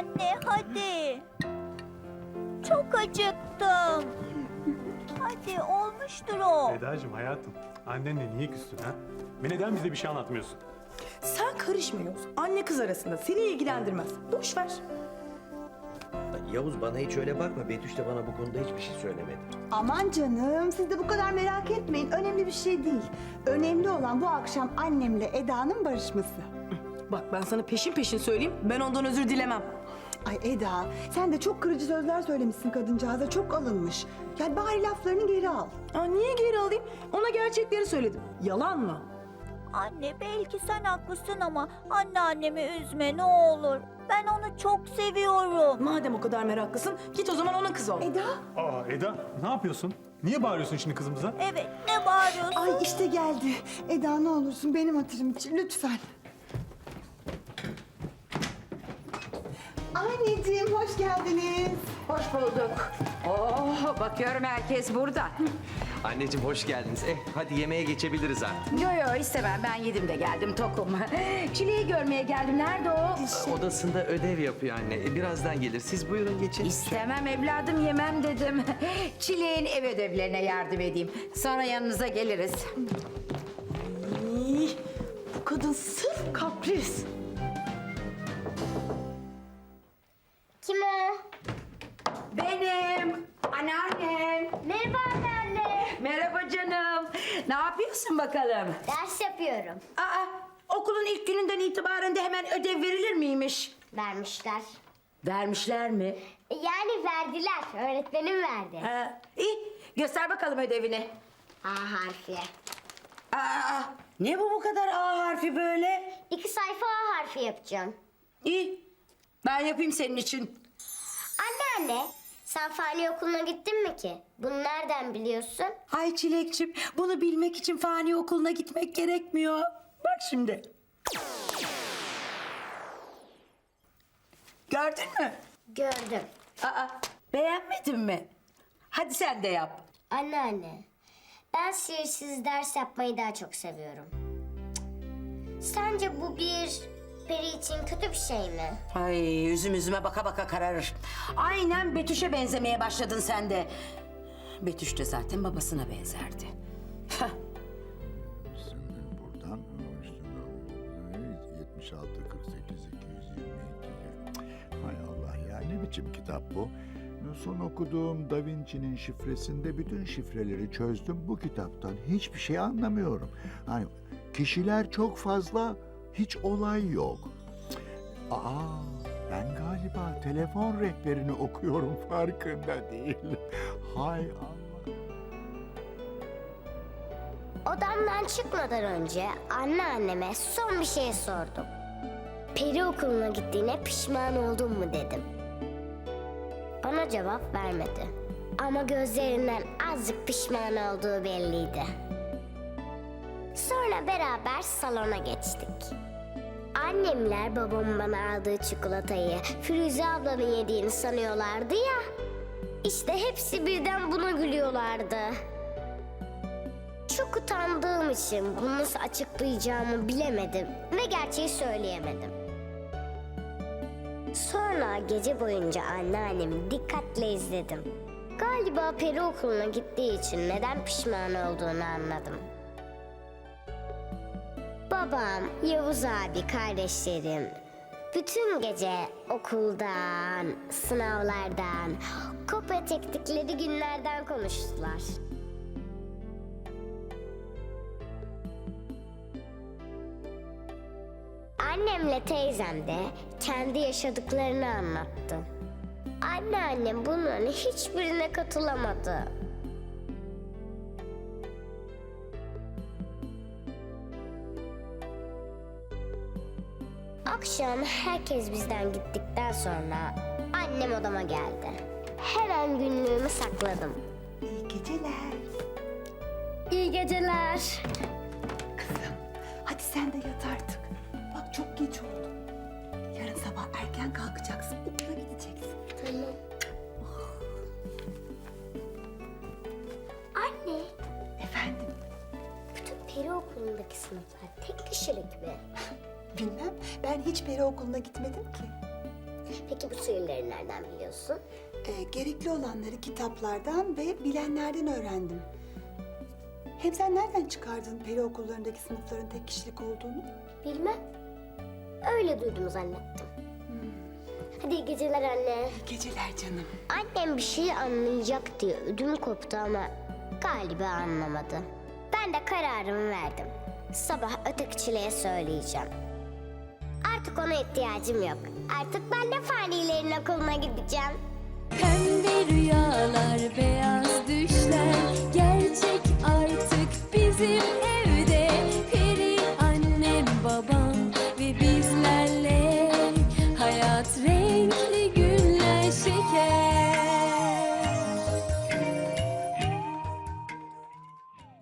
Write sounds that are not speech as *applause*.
Anne hadi. Çok acıktım. Hadi olmuştur o. Eda'cığım hayatım, annenle niye küstün ha? Ve neden bize bir şey anlatmıyorsun? Sen karışma Yavuz. Anne kız arasında seni ilgilendirmez. Boş ver. Yavuz bana hiç öyle bakma. Betüş de bana bu konuda hiçbir şey söylemedi. Aman canım siz de bu kadar merak etmeyin. Önemli bir şey değil. Önemli olan bu akşam annemle Eda'nın barışması. Bak ben sana peşin peşin söyleyeyim. Ben ondan özür dilemem. Ay Eda sen de çok kırıcı sözler söylemişsin kadıncağıza. Çok alınmış. Yani bari laflarını geri al. Aa, niye geri alayım? Ona gerçekleri söyledim. Yalan mı? Anne belki sen haklısın ama anneannemi üzme ne olur. Ben onu çok seviyorum. Madem o kadar meraklısın git o zaman onun kızı ol. Eda. Aa Eda, ne yapıyorsun? Niye bağırıyorsun şimdi kızımıza? Evet ne bağırıyorsun? Ay işte geldi. Eda ne olursun benim hatırım için lütfen. Anneciğim hoş geldiniz. Hoş bulduk. Oh, bakıyorum herkes burada. Anneciğim hoş geldiniz. Eh hadi yemeğe geçebiliriz artık. Yo yo istemem ben yedim de geldim tokum. *laughs* Çileği görmeye geldim. Nerede o? Odasında ödev yapıyor anne. E, Birazdan gelir. Siz buyurun geçin. İstemem evladım yemem dedim. *laughs* Çileğin ev ödevlerine yardım edeyim. Sonra yanınıza geliriz. İy, bu kadın sırf kapris. Yapıyorsun bakalım? Ders yapıyorum. Aa, okulun ilk gününden itibaren de hemen ödev verilir miymiş? Vermişler. Vermişler mi? Yani verdiler. Öğretmenim verdi. Ha, iyi. Göster bakalım ödevini. A harfi. Aa, ne bu bu kadar A harfi böyle? İki sayfa A harfi yapacağım. İyi. Ben yapayım senin için. Anneanne, sen fani okuluna gittin mi ki? Bunu nereden biliyorsun? Ay Çilekçim, bunu bilmek için fani okuluna gitmek gerekmiyor. Bak şimdi. Gördün mü? Gördüm. Aa, beğenmedin mi? Hadi sen de yap. Anneanne, ben sihirsiz ders yapmayı daha çok seviyorum. Sence bu bir peri için kötü bir şey mi? Ay yüzüm yüzüme baka baka kararır. Aynen Betüş'e benzemeye başladın sen de. Betüş de zaten babasına benzerdi. Heh. Şimdi buradan üstüne 76, 48, 222. Hay Allah ya ne biçim kitap bu? Son okuduğum Da Vinci'nin şifresinde bütün şifreleri çözdüm. Bu kitaptan hiçbir şey anlamıyorum. Hani kişiler çok fazla, hiç olay yok. Aa, ben galiba telefon rehberini okuyorum *laughs* farkında değilim. Hay Allah. Odamdan çıkmadan önce anneanneme son bir şey sordum. Peri okuluna gittiğine pişman oldun mu dedim. Bana cevap vermedi. Ama gözlerinden azıcık pişman olduğu belliydi. Sonra beraber salona geçtik. Annemler babamın bana aldığı çikolatayı Firuze ablanın yediğini sanıyorlardı ya. İşte hepsi birden buna gülüyorlardı. Çok utandığım için bunu nasıl açıklayacağımı bilemedim ve gerçeği söyleyemedim. Sonra gece boyunca anneannemi dikkatle izledim. Galiba peri okuluna gittiği için neden pişman olduğunu anladım. Babam, Yavuz abi, kardeşlerim bütün gece okuldan, sınavlardan, kopya çektikleri günlerden konuştular. Annemle teyzem de kendi yaşadıklarını anlattı. Anneannem bunların hiçbirine katılamadı. Akşam herkes bizden gittikten sonra annem odama geldi. Hemen günlüğümü sakladım. İyi geceler. İyi geceler. Kızım hadi sen de yat artık. Bak çok geç oldu. Yarın sabah erken kalkacaksın. Okula gideceksin. Tamam. Anne, Efendim bütün peri okulundaki sınıflar tek kişilik mi? *laughs* bilmem ben hiç peri okuluna gitmedim ki. Peki bu sihirleri nereden biliyorsun? Ee, gerekli olanları kitaplardan ve bilenlerden öğrendim. Hem sen nereden çıkardın peri okullarındaki sınıfların tek kişilik olduğunu? Bilmem. Öyle duydum zannettim. Hadi iyi geceler anne. İyi geceler canım. Annem bir şey anlayacak diye ödüm koptu ama galiba anlamadı. Ben de kararımı verdim. Sabah öteki çileğe söyleyeceğim. Artık ona ihtiyacım yok. Artık ben de fanilerin okuluna gideceğim. Pembe rüyalar, beyaz düşler gerçek artık bizim